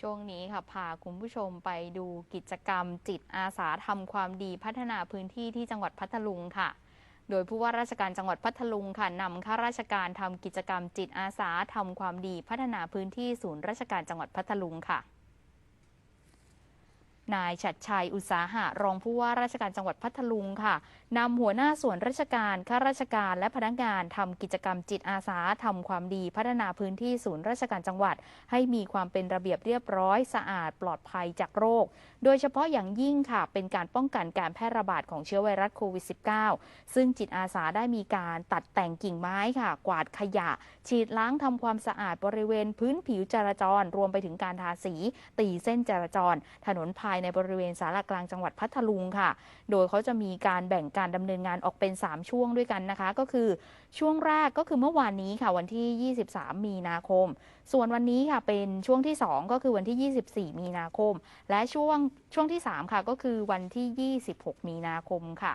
ช่วงนี้ค่ะพาคุณผู้ชมไปดูกิจกรรมจิตอาสาทำความดีพัฒนาพื้นที่ที่จังหวัดพัทลุงค่ะ โดยผู้ว่าราชการจังหวัดพัทลุงค่ะนำข้าราชการทำกิจกรรมจิตอาสาทำความดีพัฒนาพื้นที่ศูนย์ราชการจังหวัดพัทลุงค่ะ นายฉัดชัยอุตสาหะรองผู้ว่าราชการจังหวัดพัทลุงค่ะนำหัวหน้าส่วนราชการข้าราชการและพนักงานทำกิจกรรมจิตอาสาทำความดีพัฒนาพื้นที่ศูนย์ราชการจังหวัด ให้มีความเป็นระเบียบเรียบร้อยสะอาดปลอดภัยจากโรค โดยเฉพาะอย่างยิ่งค่ะ เป็นการป้องกันการแพร่ระบาดของเชื้อไวรัสโควิด -19 ซึ่งจิตอาสาได้มีการตัดแต่งกิ่งไม้ค่ะ กวาดขยะ ฉีดล้างทำความสะอาดบริเวณพื้นผิวจราจร รวมไปถึงการทาสี ตีเส้นจราจร ถนนภายในบริเวณสารกลางจังหวัดพัทลุงค่ะ โดยเขาจะมีการแบ่งการดำเนินงานออกเป็น 3 ช่วงด้วยกันนะคะ ก็คือช่วงแรกก็คือเมื่อวานนี้ค่ะวันที่ 23 มีนาคม ส่วนวันนี้ค่ะเป็นช่วงที่ 2 ก็คือวันที่ 24 มีนาคม และช่วงช่วงที่ 3 ค่ะก็คือวันที่ 26 มีนาคมค่ะ